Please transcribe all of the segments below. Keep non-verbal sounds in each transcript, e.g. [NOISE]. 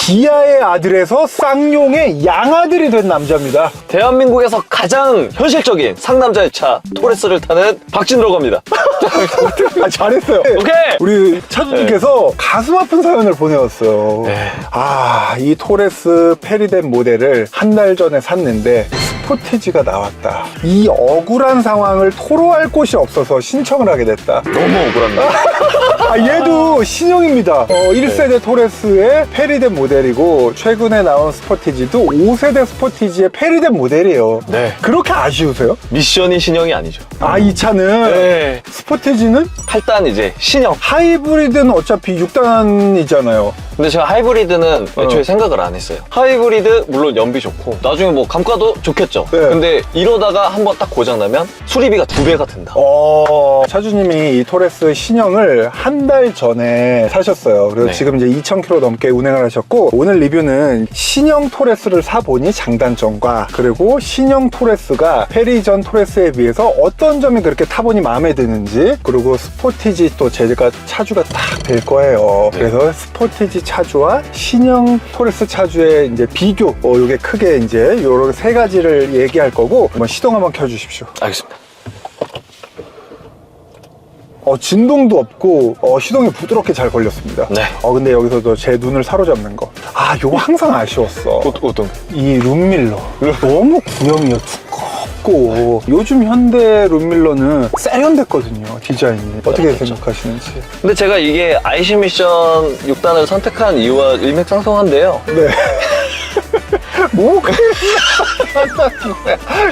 기아의 아들에서 쌍용의 양아들이 된 남자입니다. 대한민국에서 가장 현실적인 상남자의 차 토레스를 타는 박진으로 갑니다. 아, 잘했어요. [LAUGHS] 오케이! 우리 차주님께서 가슴 아픈 사연을 보내왔어요. 네. 아, 이 토레스 페리덴 모델을 한 달 전에 샀는데 스포티지가 나왔다. 이 억울한 상황을 토로할 곳이 없어서 신청을 하게 됐다. 너무 억울합니다. [LAUGHS] 아, 얘도 신형입니다. 어, 1세대 토레스의 페리덴 모델 이고 최근에 나온 스포티지도 5세대 스포티지의 페리덴 모델이에요. 네. 그렇게 아쉬우세요? 미션이 신형이 아니죠. 아, 이 차는 네. 스포티지는 8단 이제 신형. 하이브리드는 어차피 6단이잖아요. 근데 제가 하이브리드는 애초에 어. 생각을 안 했어요. 하이브리드 물론 연비 좋고 나중에 뭐 감가도 좋겠죠. 네. 근데 이러다가 한번 딱 고장 나면 수리비가 두 배가 된다. 어, 차주님이 이 토레스 신형을 한 달 전에 사셨어요. 그래서 네. 지금 이제 2,000km 넘게 운행을 하셨고, 오늘 리뷰는 신형 토레스를 사보니 장단점과, 그리고 신형 토레스가 페리전 토레스에 비해서 어떤 점이 그렇게 타보니 마음에 드는지, 그리고 스포티지 또 제가 차주가 딱 될 거예요. 네. 그래서 스포티지 차주와 신형 토레스 차주의 이제 비교, 어, 요게 크게 이제 요런 세 가지를 얘기할 거고, 한번 시동 한번 켜주십시오. 알겠습니다. 어, 진동도 없고 어, 시동이 부드럽게 잘 걸렸습니다. 네. 어, 근데 여기서도 제 눈을 사로잡는 거. 아, 요거 항상 아쉬웠어. 어, 어떤? 이 룸밀러. 너무 구형이 두껍고 요즘 현대 룸밀러는 세련됐거든요. 디자인이. 어떻게 그렇죠. 생각하시는지. 근데 제가 이게 아이시 미션 6단을 선택한 이유와 일맥상통한데요. 네. [LAUGHS] 뭐 그래?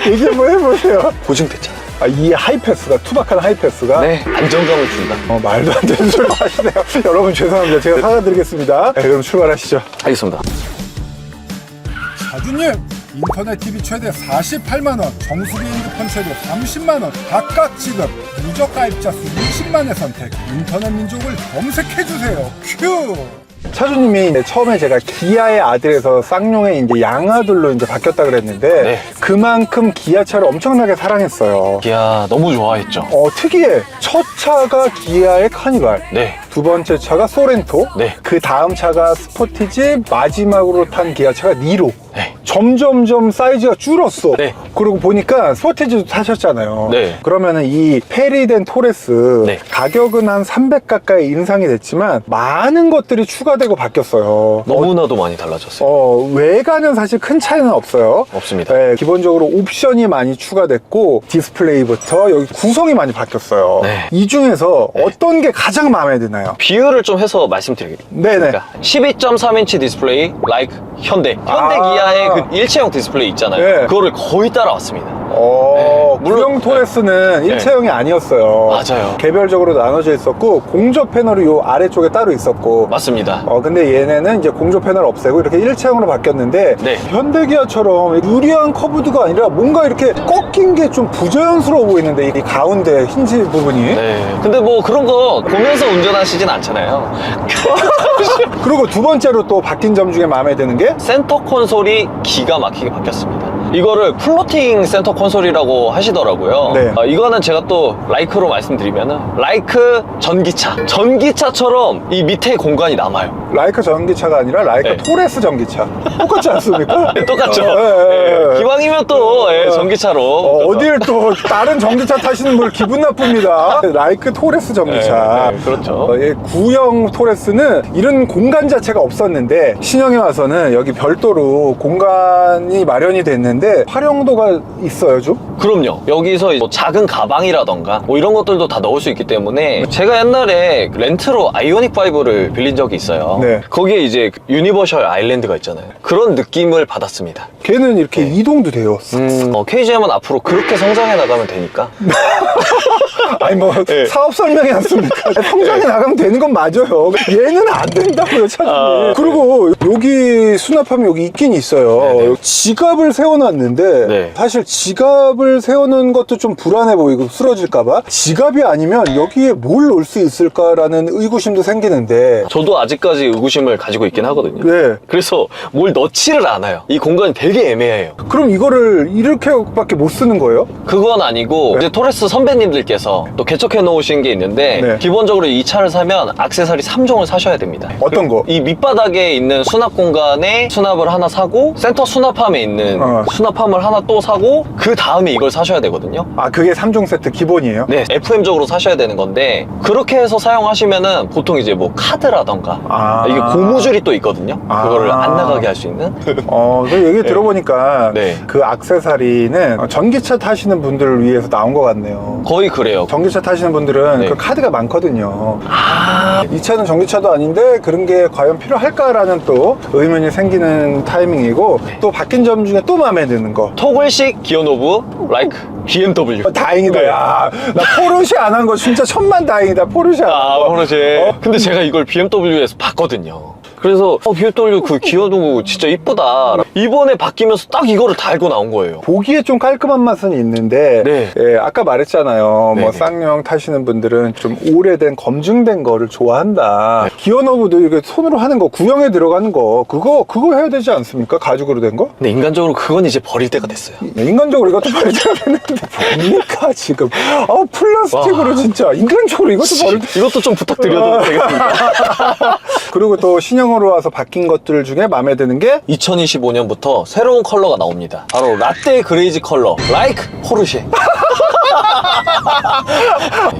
[LAUGHS] 얘기 한번 해보세요. 보증됐잖아. 아, 이 하이패스가 투박한 하이패스가 네, 안정감을 준다. 어, 말도 안 되는 소리 하시네요. [LAUGHS] 여러분 죄송합니다. 제가 사과드리겠습니다. 네, 그럼 출발하시죠. 알겠습니다. 자주님 인터넷 TV 최대 48만 원, 정수기 핸드폰 최대 30만 원, 각각 지급, 누적 가입자 수 60만의 선택, 인터넷 민족을 검색해 주세요. 큐. 차주님이 처음에 제가 기아의 아들에서 쌍용의 이제 양아들로 이제 바뀌었다 그랬는데 네. 그만큼 기아차를 엄청나게 사랑했어요. 기아 너무 좋아했죠. 어 특이해. 첫 차가 기아의 카니발. 네. 두 번째 차가 소렌토. 네. 그 다음 차가 스포티지. 마지막으로 탄 기아차가 니로. 네. 점점점 사이즈가 줄었어. 네. 그리고 보니까 스포티지도 타셨잖아요. 네. 그러면은 이 페리덴 토레스 네. 가격은 한 300 가까이 인상이 됐지만 많은 것들이 추가되고 바뀌었어요. 너무나도 많이 달라졌어요. 어, 외관은 사실 큰 차이는 없어요. 없습니다. 네, 기본적으로 옵션이 많이 추가됐고 디스플레이부터 여기 구성이 많이 바뀌었어요. 네. 이 중에서 어떤 게 가장 마음에 드나요? 비율을 좀 해서 말씀드리겠습니다. 네네. 12.3인치 디스플레이, like 현대. 현대 아. 기아의 그 일체형 디스플레이 있잖아요. 네. 그거를 거의 따라왔습니다. 어, 네, 물론- 토레스는 일체형이 아니었어요. 맞아요. 개별적으로 나눠져 있었고 공조 패널이 요 아래쪽에 따로 있었고 맞습니다. 어 근데 얘네는 이제 공조 패널 없애고 이렇게 일체형으로 바뀌었는데 네. 현대기아처럼 유리한 커브드가 아니라 뭔가 이렇게 꺾인 게 좀 부자연스러워 보이는데 이 가운데 힌지 부분이 네. 근데 뭐 그런 거 보면서 운전하시진 않잖아요. [LAUGHS] 그리고 두 번째로 또 바뀐 점 중에 마음에 드는 게 센터 콘솔이 기가 막히게 바뀌었습니다. 이거를 플로팅 센터 콘솔이라고 하시더라고요. 네. 어, 이거는 제가 또 라이크로 말씀드리면은 라이크 전기차. 전기차처럼 이 밑에 공간이 남아요. 라이크 전기차가 아니라 라이크 네. 토레스 전기차 똑같지 않습니까? [LAUGHS] 똑같죠? 어, 예, 예, 예. 예, 기왕이면 또 예, 전기차로. 어, 어딜 또 다른 전기차 타시는 분 기분 나쁩니다. [LAUGHS] 라이크 토레스 전기차. 네, 네, 그렇죠. 어, 이 구형 토레스는 이런 공간 자체가 없었는데 신형에 와서는 여기 별도로 공간이 마련이 됐는데 활용도가 있어요 좀. 그럼요. 여기서 뭐 작은 가방이라던가 뭐 이런 것들도 다 넣을 수 있기 때문에 제가 옛날에 렌트로 아이오닉 5를 빌린 적이 있어요. 네. 거기에 이제 그 유니버셜 아일랜드가 있잖아요. 그런 느낌을 받았습니다. 걔는 이렇게 이동도 돼요. 음, 어, KGM은 앞으로 그렇게 성장해 나가면 되니까. [LAUGHS] 아니 뭐 네. 사업 설명이 않습니까? 성장해 나가면 되는 건 맞아요. 얘는 안 된다고요, 차주님. 아, 그리고 여기 수납함이 여기 있긴 있어요. 네네. 지갑을 세워놨는데 네. 사실 지갑을 세우는 것도 좀 불안해 보이고 쓰러질까봐 지갑이 아니면 여기에 뭘 넣을 수 있을까라는 의구심도 생기는데 저도 아직까지 의구심을 가지고 있긴 하거든요. 네. 그래서 뭘 넣지를 않아요. 이 공간이 되게 애매해요. 그럼 이거를 이렇게밖에 못 쓰는 거예요? 그건 아니고 네. 이제 토레스 선배님들께서 또 개척해 놓으신 게 있는데 네. 기본적으로 이 차를 사면 악세사리 3종을 사셔야 됩니다. 어떤 거? 이 밑바닥에 있는 수납 공간에 수납을 하나 사고 센터 수납함에 있는 어. 수납함을 하나 또 사고 그 다음에 이걸 사셔야 되거든요. 아 그게 3종 세트 기본이에요? 네, FM적으로 사셔야 되는 건데 그렇게 해서 사용하시면은 보통 이제 뭐 카드라던가 아. 이게 고무줄이 또 있거든요. 아. 그거를 안 나가게 할 수 있는. [LAUGHS] 어, 그 얘기 들어보니까 네. 그 악세사리는 전기차 타시는 분들을 위해서 나온 것 같네요. 거의 그래요. 전기차 타시는 분들은 네. 그 카드가 많거든요. 아, 이 차는 전기차도 아닌데 그런 게 과연 필요할까라는 또 의문이 생기는 타이밍이고 또 바뀐 점 중에 또 마음에 드는 거. 토글식 기어 노브 라이크 BMW. 어, 다행이다. 네. 야, 나 포르쉐 안 한 거 진짜 천만 다행이다. 포르쉐 안 한 아, 거. 모르지. 어? 근데 제가 이걸 BMW에서 봤거든요. 그래서 어, BMW 그 기어노브 진짜 이쁘다. 이번에 바뀌면서 딱 이거를 달고 나온 거예요. 보기에 좀 깔끔한 맛은 있는데 네. 예, 아까 말했잖아요. 뭐 네네. 쌍용 타시는 분들은 좀 오래된 검증된 거를 좋아한다. 네. 기어 너브도 이게 손으로 하는 거 구형에 들어가는 거 그거 그거 해야 되지 않습니까? 가죽으로 된 거? 근데 인간적으로 그건 이제 버릴 때가 됐어요. 네, 인간적으로 이것도 버려야 되는데 뭡니까 지금? 아 플라스틱으로 와. 진짜 인간적으로 이것도 버릴 이것도 좀 부탁드려도 되겠습니까? [LAUGHS] 그리고 또 신형 으로 와서 바뀐 것들 중에 마음에 드는 게 2025년부터 새로운 컬러가 나옵니다. 바로 라떼 그레이지 컬러, 라이크 포르쉐. [LAUGHS]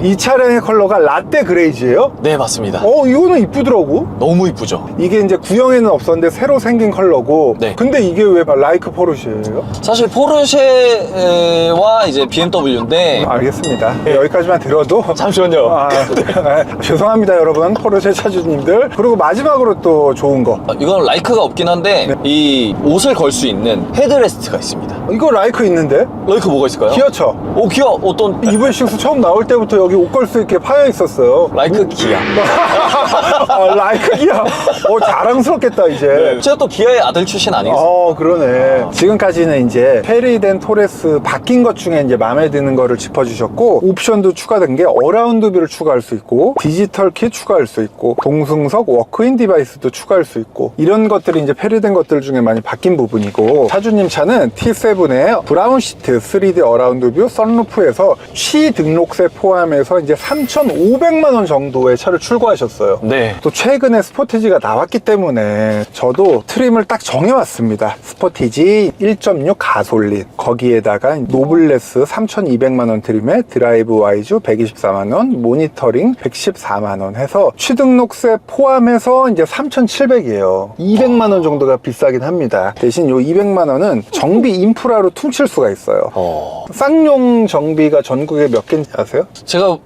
이 차량의 컬러가 라떼 그레이지예요? 네, 맞습니다. 어 이거는 이쁘더라고. 너무 이쁘죠? 이게 이제 구형에는 없었는데 새로 생긴 컬러고 네. 근데 이게 왜 라이크 포르쉐예요? 사실 포르쉐와 이제 BMW인데 알겠습니다 여기까지만 들어도 잠시만요. 아, 네. 죄송합니다 여러분 포르쉐 차주님들 그리고 마지막으로 또 좋은 거 이건 라이크가 없긴 한데 네. 이 옷을 걸 수 있는 헤드레스트가 있습니다. 이거 라이크 있는데 라이크 뭐가 있을까요? 기어차 오 기어 어떤 이븐식스 처음 나올 때부터 여기 옷걸수 있게 파여 있었어요 라이크 기아. [LAUGHS] 아, 라이크 기아 어 자랑스럽겠다 이제. 제가 또 기아의 아들 출신 아니겠어요? 어 그러네. 지금까지는 이제 페리덴 토레스 바뀐 것 중에 이제 마음에 드는 거를 짚어주셨고 옵션도 추가된 게 어라운드 뷰를 추가할 수 있고 디지털 키 추가할 수 있고 동승석 워크인 디바이스도 추가할 수 있고 이런 것들이 이제 페리덴 것들 중에 많이 바뀐 부분이고 차주님 차는 T7의 브라운 시트 3D 어라운드 뷰 썬루프에서 취 등록세 포함해서 이제 3,500만 원 정도의 차를 출고하셨어요 네. 또 최근에 스포티지가 나왔기 때문에 저도 트림을 딱 정해왔습니다. 스포티지 1.6 가솔린 거기에다가 노블레스 3,200만원 트림에 드라이브 와이즈 124만원 모니터링 114만원 해서 취등록세 포함해서 이제 3,700이에요. 200만원 정도가 비싸긴 합니다. 대신 요 200만원은 정비 인프라로 퉁칠 수가 있어요. 어, 쌍용 정비가 전국에 몇 개인지 아세요? 제가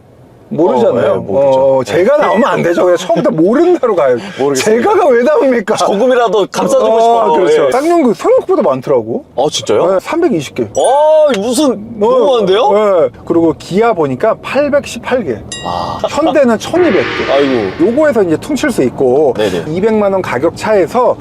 모르잖아요. 어, 네, 모르죠. 어, 제가 나오면 안 되죠. 그냥 처음부터 모른다로 가요. 모르겠습니다. 제가가 왜 나옵니까? 조금이라도 감싸주고 어, 싶어요. 그렇죠. 예. 쌍용 그 생각보다 많더라고. 어 진짜요? 네, 320개. 어 무슨 너무 많은데요? 네. 그리고 기아 보니까 818개. 아, 현대는 1200개. 아이고. 요거에서 이제 퉁칠 수 있고 네네. 200만 원 가격 차에서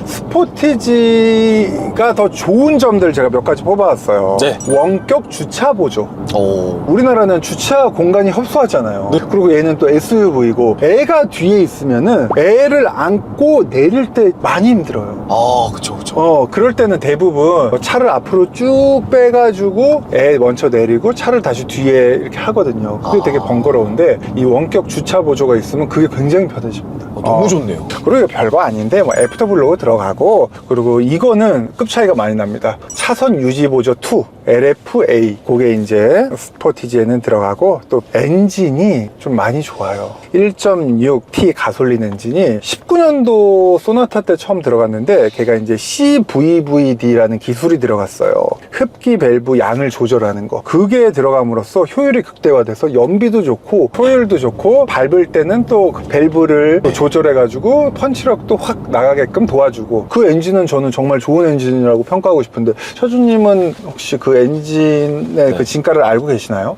스포티지가 더 좋은 점들 제가 몇 가지 뽑아왔어요. 네. 원격 주차 보조. 오. 우리나라는 주차 공간이 협소하잖아요. 네. 그리고 얘는 또 SUV고 애가 뒤에 있으면은 애를 안고 내릴 때 많이 힘들어요. 아, 그쵸, 그쵸. 어, 그럴 때는 대부분 차를 앞으로 쭉 빼가지고 애 먼저 내리고 차를 다시 뒤에 이렇게 하거든요. 그게 아. 되게 번거로운데 이 원격 주차 보조가 있으면 그게 굉장히 편해집니다. 어, 너무 어. 좋네요. 그리고 별거 아닌데 뭐 애프터 블로그 들어가고 그리고 이거는 급 차이가 많이 납니다. 차선 유지 보조 2 LFA 그게 이제 스포티지에는 들어가고 또 엔진이 좀 많이 좋아요. 1.6T 가솔린 엔진이 19년도 소나타 때 처음 들어갔는데 걔가 이제 CVVD라는 기술이 들어갔어요. 흡기 밸브 양을 조절하는 거. 그게 들어감으로써 효율이 극대화돼서 연비도 좋고 효율도 좋고 밟을 때는 또그 밸브를 또 조절해가지고 펀치력도 확 나가게끔 도와주고 그 엔진은 저는 정말 좋은 엔진이라고 평가하고 싶은데 차주님은 혹시 그 엔진의 그 진가를 알고 계시나요?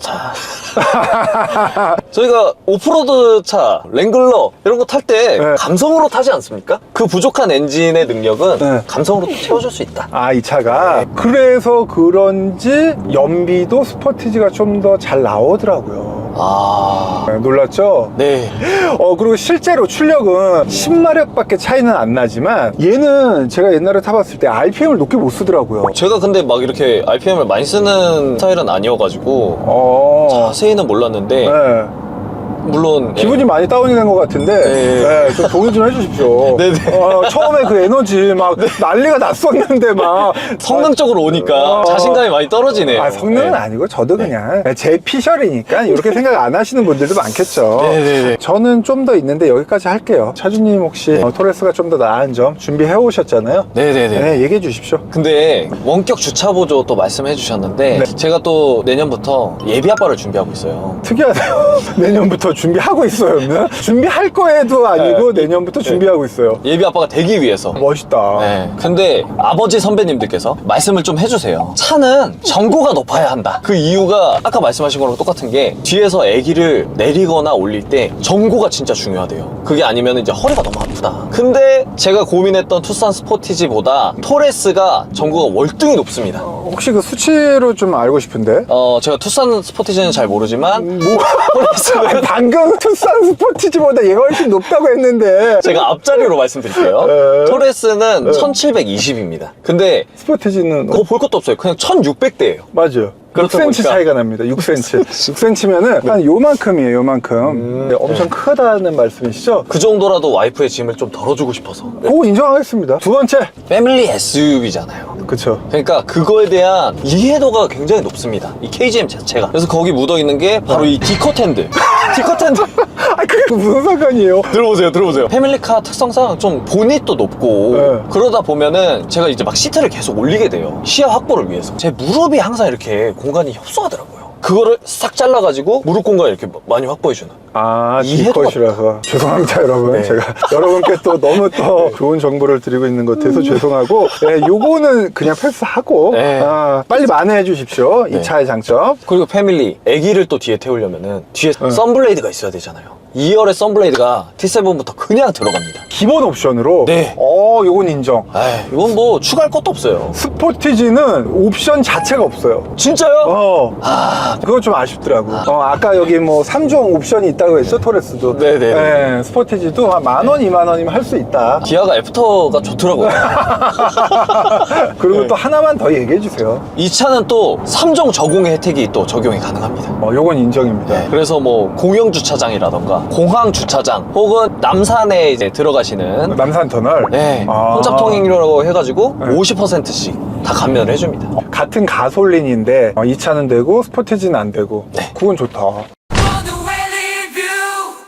저희가 오프로드 차, 랭글러 이런 거 탈 때 네. 감성으로 타지 않습니까? 그 부족한 엔진의 능력은 네. 감성으로 또 채워줄 수 있다. 아, 이 차가 그래서 그런지 연비도 스포티지가 좀 더 잘 나오더라고요. 아, 네, 놀랐죠? 네. 어, 그리고 실제로 출력 은 10마력밖에 차이는 안 나지만 얘는 제가 옛날에 타봤을 때 RPM을 높게 못 쓰더라고요. 제가 근데 막 이렇게 RPM을 많이 쓰는 스타일은 아니어가지고 어. 자세히는 몰랐는데 네. 물론 기분이 많이 다운이 된 것 같은데 네. 네, 좀 동의 좀 해주십시오. 네네. [LAUGHS] 어, 처음에 그 에너지 막 난리가 났었는데 막 성능적으로 오니까 어. 자신감이 많이 떨어지네요. 아, 성능은 네. 아니고 저도 그냥 제 피셜이니까 이렇게 생각 안 하시는 분들도 많겠죠. 네네네. 저는 좀 더 있는데 여기까지 할게요. 차주님 혹시 어, 토레스가 좀 더 나은 점 준비해 오셨잖아요. 네네네. 네, 얘기해 주십시오. 근데 원격 주차 보조 또 말씀해 주셨는데 네. 제가 또 내년부터 예비 아빠를 준비하고 있어요. 특이하네요. [LAUGHS] 내년부터 준비하고 있어요. 준비할 거에도 아니고 내년부터 준비하고 있어요. 예비 아빠가 되기 위해서. 멋있다. 네. 근데 아버지 선배님들께서 말씀을 좀 해주세요. 차는 전고가 높아야 한다. 그 이유가 아까 말씀하신 거랑 똑같은 게 뒤에서 아기를 내리거나 올릴 때 전고가 진짜 중요하대요. 그게 아니면 이제 허리가 너무 아프다. 근데 제가 고민했던 투싼 스포티지보다 토레스가 전고가 월등히 높습니다. 혹시 그 수치로 좀 알고 싶은데? 어, 제가 투싼 스포티지는 잘 모르지만 뭐? 토레스는 방금 투싼 스포티지보다 얘가 훨씬 높다고 했는데 제가 앞자리로 말씀드릴게요. 네. 토레스는 1720입니다. 근데 스포티지는 그거 볼 것도 없어요. 그냥 1600대예요. 맞아요. 그렇다 6cm 보니까. 차이가 납니다. 6cm. 6cm면은 [LAUGHS] 한 요만큼이에요, 요만큼. 네, 엄청 크다는 말씀이시죠? 그 정도라도 와이프의 짐을 좀 덜어주고 싶어서. 그거 인정하겠습니다. 두 번째. 패밀리 SUV잖아요. 그쵸. 그러니까 그거에 대한 이해도가 굉장히 높습니다. 이 KGM 자체가. 그래서 거기 묻어 있는 게 바로 이 디컷 핸드. [LAUGHS] 핸드. [LAUGHS] 아, 그게 무슨 상관이에요? 들어보세요, 들어보세요. 패밀리카 특성상 좀 보닛도 높고 네. 그러다 보면은 제가 이제 막 시트를 계속 올리게 돼요. 시야 확보를 위해서. 제 무릎이 항상 이렇게 공간이 협소하더라고요. 그거를 싹 잘라가지고 무릎 공간을 이렇게 많이 확보해주는. 아, 디컷이라서. [LAUGHS] 죄송합니다, 여러분. 네. 제가 여러분께 또 너무 또 좋은 정보를 드리고 있는 것 같아서 죄송하고. 네, 요거는 그냥 패스하고. 네. 아, 빨리 만회해 주십시오. 이 네. 차의 장점. 그리고 패밀리, 아기를 또 뒤에 태우려면은 뒤에 네. 썬블레이드가 있어야 되잖아요. 2열의 썬블레이드가 T7부터 그냥 들어갑니다. 기본 옵션으로. 네. 어, 요건 인정. 에이, 이건 뭐 추가할 것도 없어요. 스포티지는 옵션 자체가 없어요. 진짜요? 어. 아, 그거 좀 아쉽더라고. 어, 아까 여기 뭐 3종 옵션이 있다고 했죠, 토레스도. 네네. 네, 스포티지도 한 만 원, 이만 원이면 할 수 있다. 기아가 애프터가 좋더라고요. [LAUGHS] 그리고 네. 또 하나만 더 얘기해 주세요. 이 차는 또 3종 적용의 혜택이 또 적용이 가능합니다. 어, 요건 인정입니다. 네, 그래서 뭐 공영 주차장이라던가 공항 주차장 혹은 남산에 이제 들어가시는 남산 터널. 네, 아. 혼잡 통행료라고 해가지고 네. 50%씩 다 감면을 해줍니다. 같은 가솔린인데 어, 이 차는 되고 스포티지는 안 되고. 네. 그건 좋다.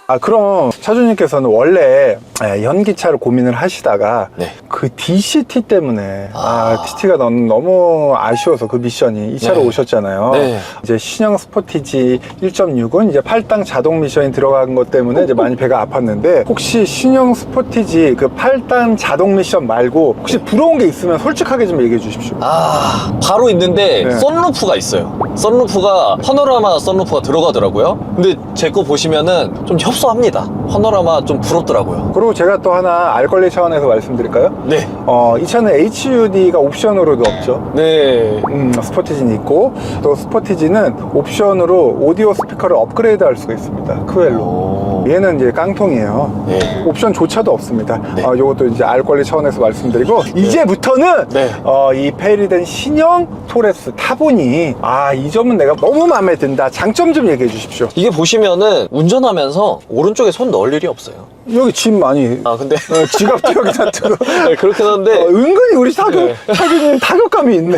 아 그럼 차주님께서는 원래 예, 현기차를 고민을 하시다가 네. 그 DCT 때문에 아, 아. TT가 너무, 너무 아쉬워서 그 미션이 이 차로 네. 오셨잖아요. 네. 이제 신형 스포티지 1.6은 이제 8당 자동 미션이 들어간 것 때문에 이제 많이 배가 아팠는데 혹시 신형 스포티지 그 8당 자동 미션 말고 혹시 부러운 게 있으면 솔직하게 좀 얘기해 주십시오. 아, 바로 있는데 네. 썬루프가 있어요. 썬루프가 파노라마 썬루프가 들어가더라고요. 근데 제 거 보시면은 좀 협 소합니다. 파노라마 좀 부럽더라고요. 그리고 제가 또 하나 알 권리 차원에서 말씀드릴까요? 네. 어, 이 차는 HUD가 옵션으로도 없죠. 네. 음, 스포티지는 있고 또 스포티지는 옵션으로 오디오 스피커를 업그레이드 할 수가 있습니다. 크웰로. 오. 얘는 이제 깡통이에요. 네. 옵션조차도 없습니다. 네. 어, 요것도 이제 알 권리 차원에서 말씀드리고 이제부터는 네. 어, 이 페이리된 신형 토레스 타보니 아 이 점은 내가 너무 마음에 든다. 장점 좀 얘기해 주십시오. 이게 보시면은 운전하면서 오른쪽에 손 넣을 일이 없어요. 여기 짐 많이 아, 근데. 어, 지갑도 여기다 [LAUGHS] 두고 네, 그렇긴 한데. 어, 은근히 우리 타격 네. 타격님 타격감이 있네.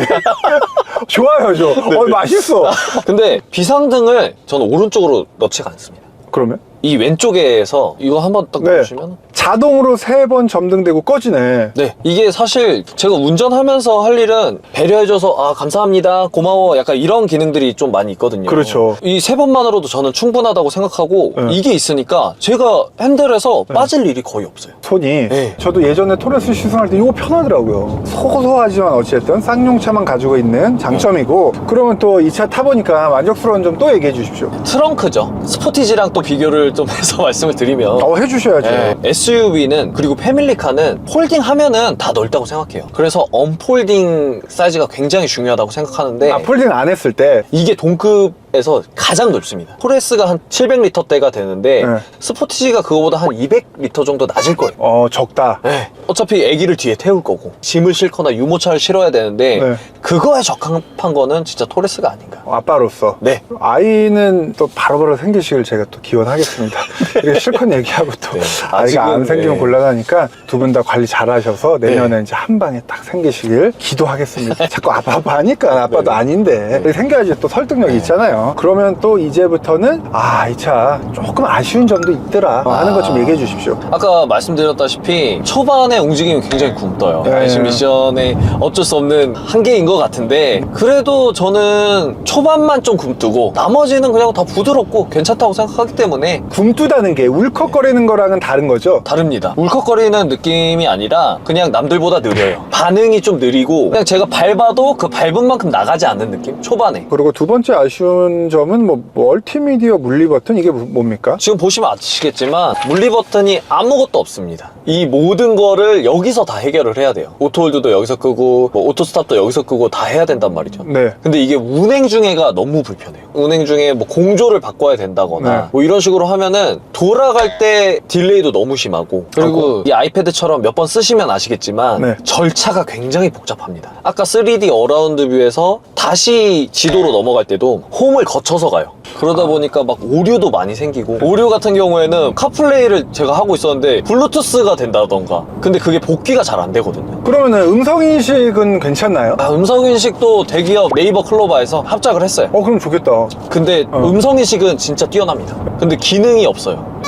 [LAUGHS] 좋아요, 저. 어, 맛있어. [LAUGHS] 근데 비상등을 저는 오른쪽으로 넣지가 않습니다. 그러면 이 왼쪽에서 이거 한번 딱 네. 보시면 자동으로 세 번 점등되고 꺼지네. 네 이게 사실 제가 운전하면서 할 일은 배려해줘서 아 감사합니다 고마워 약간 이런 기능들이 좀 많이 있거든요 그렇죠. 이 세 번만으로도 저는 충분하다고 생각하고 네. 이게 있으니까 제가 핸들에서 빠질 일이 거의 없어요 손이 네. 저도 예전에 토레스 시승할 때 이거 편하더라고요. 소소하지만 어찌됐든 쌍용차만 가지고 있는 장점이고 그러면 또 이 차 타보니까 만족스러운 점 또 얘기해 주십시오. 트렁크죠 스포티지랑 또 비교를 좀 해서 [LAUGHS] 말씀을 드리면 어, 해주셔야죠. 네, SUV 는 그리고 패밀리카는 폴딩 하면은 다 넓다고 생각해요. 그래서 언폴딩 사이즈가 굉장히 중요하다고 생각하는데 아, 폴딩 안 했을 때 이게 동급 에서 가장 높습니다. 포레스가 한 700리터대가 되는데 네. 스포티지가 그거보다 한 200리터 정도 낮을 거예요. 어 적다. 네. 어차피 아기를 뒤에 태울 거고 짐을 싣거나 유모차를 실어야 되는데 네. 그거에 적합한 거는 진짜 토레스가 아닌가. 어, 아빠로서 네. 아이는 또 바로바로 생기시길 제가 또 기원하겠습니다. [LAUGHS] 이렇게 실컷 얘기하고 또 네. 아이가 안 아직은, 생기면 네. 곤란하니까 두 분 다 관리 잘하셔서 내년에 이제 한 방에 딱 생기시길 기도하겠습니다. 자꾸 아빠 아빠 하니까 아빠도 네. 아닌데 생겨야지 또 설득력이 있잖아요. 그러면 또 이제부터는 아 이 차 조금 아쉬운 점도 있더라 하는 것좀 아. 얘기해 주십시오. 아까 말씀드렸다시피 초반에 움직임이 굉장히 굼떠요. 네. 아이신 미션의 어쩔 수 없는 한계인 것 같은데 그래도 저는 초반만 좀 굼뜨고 나머지는 그냥 다 부드럽고 괜찮다고 생각하기 때문에 굼뜨다는 게 울컥거리는 거랑은 다른 거죠. 다릅니다. 울컥거리는 느낌이 아니라 그냥 남들보다 느려요. 반응이 좀 느리고 그냥 제가 밟아도 그 밟은 만큼 나가지 않는 느낌? 초반에. 그리고 두 번째 아쉬 운 점은 뭐 멀티미디어 물리 버튼 이게 뭐- 뭡니까? 지금 보시면 아시겠지만 물리 버튼이 아무것도 없습니다. 이 모든 거를 여기서 다 해결을 해야 돼요. 오토홀드도 여기서 끄고 뭐 오토스탑도 여기서 끄고 다 해야 된단 말이죠. 네. 근데 이게 운행 중에가 너무 불편해요. 운행 중에 뭐 공조를 바꿔야 된다거나 네. 뭐 이런 식으로 하면은 돌아갈 때 딜레이도 너무 심하고 그리고 이 아이패드처럼 몇 번 쓰시면 아시겠지만 네. 절차가 굉장히 복잡합니다. 아까 3D 어라운드 뷰에서 다시 지도로 넘어갈 때도 홈을 거쳐서 가요. 그러다 보니까 막 오류도 많이 생기고 오류 같은 경우에는 카플레이를 제가 하고 있었는데 블루투스가 된다던가 근데 그게 복귀가 잘 안 되거든요. 그러면은 음성 인식은 괜찮나요? 아, 음성인식도 대기업 네이버 클로바에서 합작을 했어요. 어 그럼 좋겠다. 근데 어. 음성 인식은 진짜 뛰어납니다. 근데 기능이 없어요.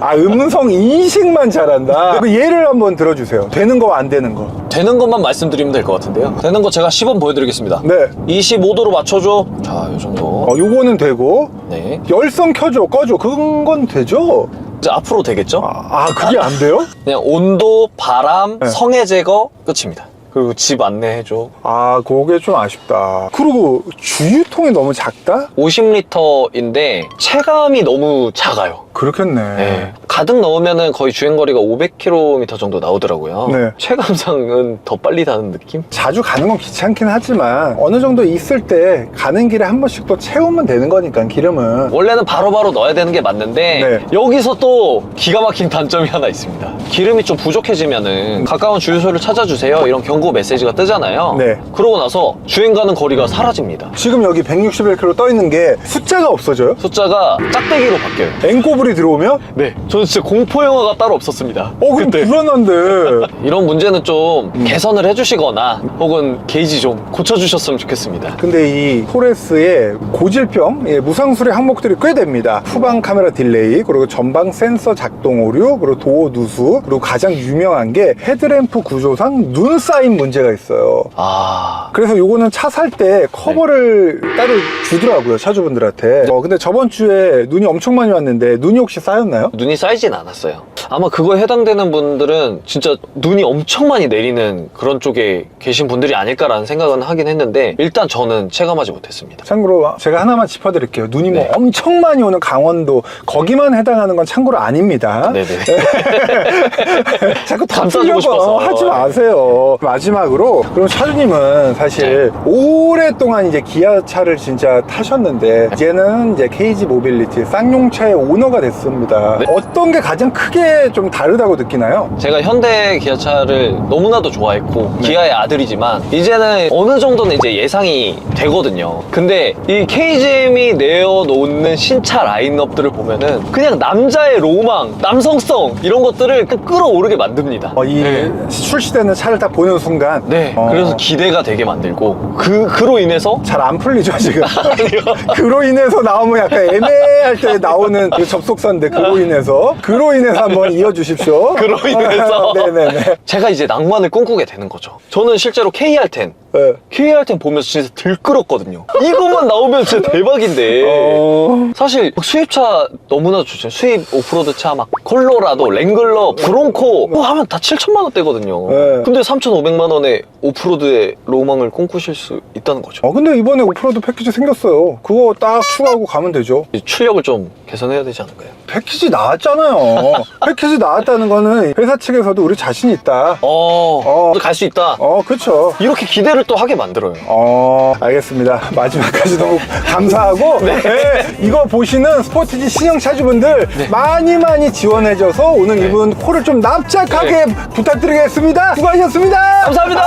아 음성 인식만 잘한다. 그 예를 한번 들어주세요. 되는 거안 되는 거. 되는 것만 말씀드리면 될 것 같은데요. 되는 거 제가 시범 보여드리겠습니다. 네. 25도로 맞춰줘. 자, 요 정도. 어 요거는 되고 네. 열선 켜줘 꺼줘 그건 건 되죠. 이제 앞으로 되겠죠? 아, 아, 그게 안 돼요? 그냥 온도, 바람, 네. 성해 제거 끝입니다. 그리고 집 안내해줘. 아 그게 좀 아쉽다. 그리고 주유통이 너무 작다? 50리터인데 체감이 너무 작아요. 그렇겠네. 네. 가득 넣으면 거의 주행거리가 500km 정도 나오더라고요. 네. 체감상은 더 빨리 다는 느낌? 자주 가는 건 귀찮긴 하지만 어느 정도 있을 때 가는 길에 한 번씩 또 채우면 되는 거니까 기름은. 원래는 바로바로 넣어야 되는 게 맞는데 네. 여기서 또 기가 막힌 단점이 하나 있습니다. 기름이 좀 부족해지면은 가까운 주유소를 찾아주세요 이런 경고 메시지가 뜨잖아요. 네. 그러고 나서 주행 가는 거리가 사라집니다. 지금 여기 161km 떠 있는 게 숫자가 없어져요? 숫자가 짝대기로 바뀌어요. 앵꼬 불이 들어오면? 네, 저는 진짜 공포 영화가 따로 없었습니다. 어 그럼 불안한데. [LAUGHS] 이런 문제는 좀 음. 개선을 해주시거나 혹은 게이지 좀 고쳐주셨으면 좋겠습니다. 근데 이 포레스의 고질병, 예, 무상수리 항목들이 꽤 됩니다. 후방 카메라 딜레이, 그리고 전방 센서 작동 오류, 그리고 도어 누수, 그리고 가장 유명한 게 헤드램프 구조상 눈 쌓인 문제가 있어요. 아, 그래서 요거는 차 살 때 커버를 따로 주더라고요, 차주분들한테. 어, 근데 저번 주에 눈이 엄청 많이 왔는데 눈이 혹시 쌓였나요? 눈이 쌓이진 않았어요. 아마 그거에 해당되는 분들은 진짜 눈이 엄청 많이 내리는 그런 쪽에 계신 분들이 아닐까라는 생각은 하긴 했는데 일단 저는 체감하지 못했습니다. 참고로 제가 하나만 짚어드릴게요. 눈이 뭐 네. 엄청 많이 오는 강원도 거기만 해당하는 건 참고로 아닙니다. 네네. [LAUGHS] 자꾸 다 감싸주고 싶어서. 하지 마세요. 마지막으로 그럼 차주님은 사실 네. 오랫동안 이제 기아차를 진짜 타셨는데 이제는 이제 KG 모빌리티 쌍용차의 오너가 됐습니다. 네. 어떤 게 가장 크게 좀 다르다고 느끼나요? 제가 현대 기아차를 너무나도 좋아했고 네. 기아의 아들이지만 이제는 어느 정도는 이제 예상이 되거든요. 근데 이 KGM이 내어놓는 신차 라인업들을 보면은 그냥 남자의 로망, 남성성 이런 것들을 그 끌어오르게 만듭니다. 어, 이 네. 출시되는 차를 딱 보는 순간 네, 어, 그래서 기대가 되게 만들고 그 그로 인해서 잘 안 풀리죠 지금. [LAUGHS] [LAUGHS] 그로 인해서 나오면 약간 애매할 때 나오는 그 접속 사인데 그로 인해서 그로 인해서 한번 이어주십시오. 그로 [LAUGHS] 인해서. 네네네. 제가 이제 낭만을 꿈꾸게 되는 거죠. 저는 실제로 KR10 네. KR10 보면서 진짜 들끓었거든요. 이것만 나오면 진짜 대박인데. 어... 사실 수입차 너무나 좋죠. 수입 오프로드 차막 콜로라도, 랭글러, 브론코 뭐 하면 다 7천만 원대거든요. 네. 근데 3,500만 원에 오프로드의 로망을 꿈꾸실 수 있다는 거죠. 어 근데 이번에 오프로드 패키지 생겼어요 그거 딱 추가하고 가면 되죠 출력을 좀 개선해야 되지 않을까요? 패키지 나왔잖아요 패키지 나왔다는 거는 회사 측에서도 우리 자신 있다 어, 어. 갈 수 있다. 어 그쵸 이렇게 기대를 또 하게 만들어요. 어, 알겠습니다. [LAUGHS] 마지막까지 너무 감사하고, [LAUGHS] 네, 이거 보시는 스포티지 신형 차주분들 많이 많이 지원해줘서 오늘 이분 코를 좀 납작하게 부탁드리겠습니다. 수고하셨습니다. 감사합니다.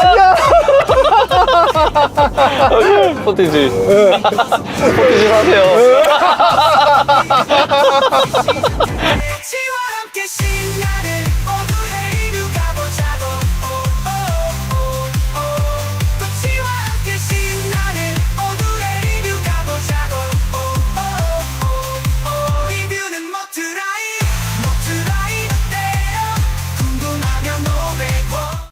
안녕. [LAUGHS] 포티지. 포티지 사세요. 지와 함께 신